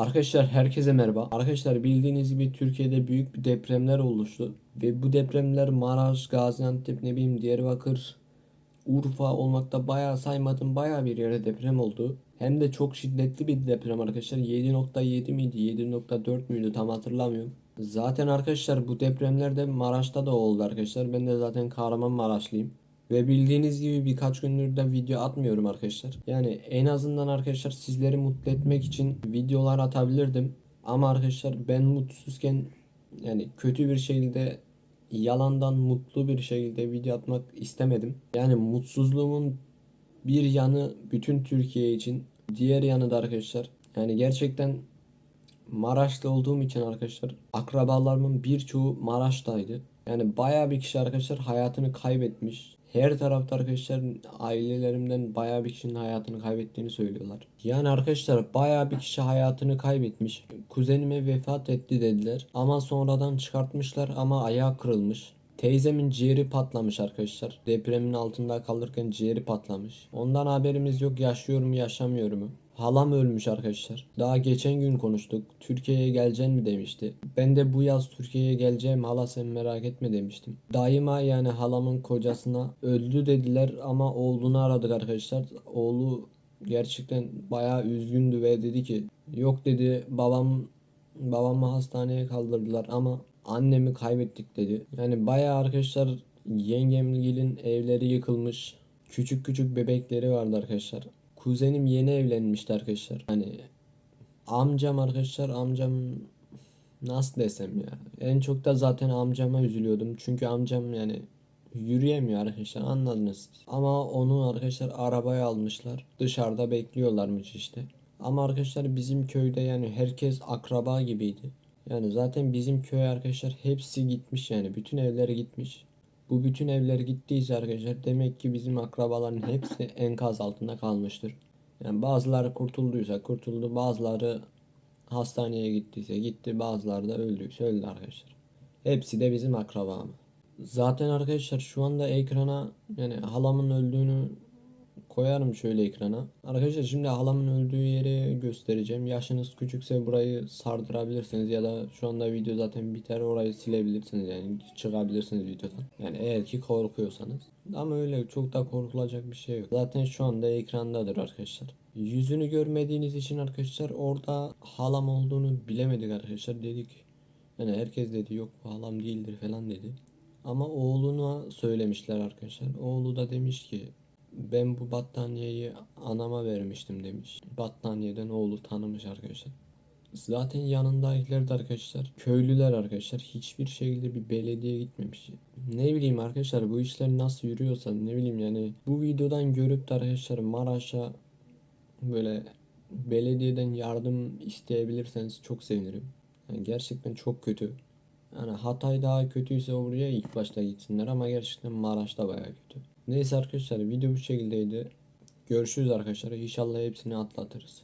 Arkadaşlar herkese merhaba. Arkadaşlar bildiğiniz gibi Türkiye'de büyük bir depremler oluştu. Ve bu depremler Maraş, Gaziantep, ne bileyim Diyarbakır, Urfa olmakta bayağı saymadım bayağı bir yere deprem oldu. Hem de çok şiddetli bir deprem arkadaşlar. 7.7 miydi 7.4 müydü tam hatırlamıyorum. Zaten arkadaşlar bu depremler de Maraş'ta da oldu arkadaşlar. Ben de zaten Kahramanmaraşlıyım. Ve bildiğiniz gibi birkaç gündür de video atmıyorum arkadaşlar. Yani en azından arkadaşlar sizleri mutlu etmek için videolar atabilirdim. Ama arkadaşlar ben mutsuzken yani kötü bir şekilde yalandan mutlu bir şekilde video atmak istemedim. Yani mutsuzluğumun bir yanı bütün Türkiye için, diğer yanı da arkadaşlar yani gerçekten Maraş'ta olduğum için arkadaşlar akrabalarımın birçoğu Maraş'taydı. Yani bayağı bir kişi arkadaşlar hayatını kaybetmiş. Her tarafta arkadaşlar ailelerimden bayağı bir kişinin hayatını kaybettiğini söylüyorlar. Yani arkadaşlar bayağı bir kişi hayatını kaybetmiş. Kuzenime vefat etti dediler. Ama sonradan çıkartmışlar ama ayağı kırılmış. Teyzemin ciğeri patlamış arkadaşlar. Depremin altında kalırken ciğeri patlamış. Ondan haberimiz yok yaşıyor mu yaşamıyor mu. Halam ölmüş arkadaşlar. Daha geçen gün konuştuk. Türkiye'ye geleceksin mi demişti. Ben de bu yaz Türkiye'ye geleceğim hala sen merak etme demiştim. Daima yani halamın kocasına öldü dediler ama oğlunu aradık arkadaşlar. Oğlu gerçekten bayağı üzgündü ve dedi ki yok dedi babam babamı hastaneye kaldırdılar ama annemi kaybettik dedi. Yani bayağı arkadaşlar yengemgilin evleri yıkılmış. Küçük küçük bebekleri vardı arkadaşlar. Kuzenim yeni evlenmişti arkadaşlar. Hani amcam arkadaşlar amcam nasıl desem ya. En çok da zaten amcama üzülüyordum. Çünkü amcam yani yürüyemiyor arkadaşlar anladınız. Ama onu arkadaşlar arabaya almışlar. Dışarıda bekliyorlarmış işte. Ama arkadaşlar bizim köyde yani herkes akraba gibiydi. Yani zaten bizim köy arkadaşlar hepsi gitmiş yani bütün evler gitmiş. Bu bütün evler gittiyse arkadaşlar demek ki bizim akrabaların hepsi enkaz altında kalmıştır. Yani bazıları kurtulduysa kurtuldu, bazıları hastaneye gittiyse gitti, bazıları da öldüyse öldü arkadaşlar. Hepsi de bizim akraba ama. Zaten arkadaşlar şu anda ekrana yani halamın öldüğünü koyarım şöyle ekrana. Arkadaşlar şimdi halamın öldüğü yeri göstereceğim. Yaşınız küçükse burayı sardırabilirsiniz ya da şu anda video zaten biter orayı silebilirsiniz yani çıkabilirsiniz videodan. Yani eğer ki korkuyorsanız. Ama öyle çok da korkulacak bir şey yok. Zaten şu anda ekrandadır arkadaşlar. Yüzünü görmediğiniz için arkadaşlar orada halam olduğunu bilemedik arkadaşlar dedik. Yani herkes dedi yok bu halam değildir falan dedi. Ama oğluna söylemişler arkadaşlar. Oğlu da demiş ki ben bu battaniyeyi anama vermiştim demiş. Battaniyeden oğlu tanımış arkadaşlar. Zaten yanındakiler de arkadaşlar köylüler arkadaşlar hiçbir şekilde bir belediye gitmemiş. Ne bileyim arkadaşlar bu işler nasıl yürüyorsa ne bileyim yani bu videodan görüp de arkadaşlar Maraş'a böyle belediyeden yardım isteyebilirseniz çok sevinirim. Yani gerçekten çok kötü. Yani Hatay daha kötüyse oraya ilk başta gitsinler ama gerçekten Maraş'ta bayağı kötü. Neyse arkadaşlar video bu şekildeydi. Görüşürüz arkadaşlar. İnşallah hepsini atlatırız.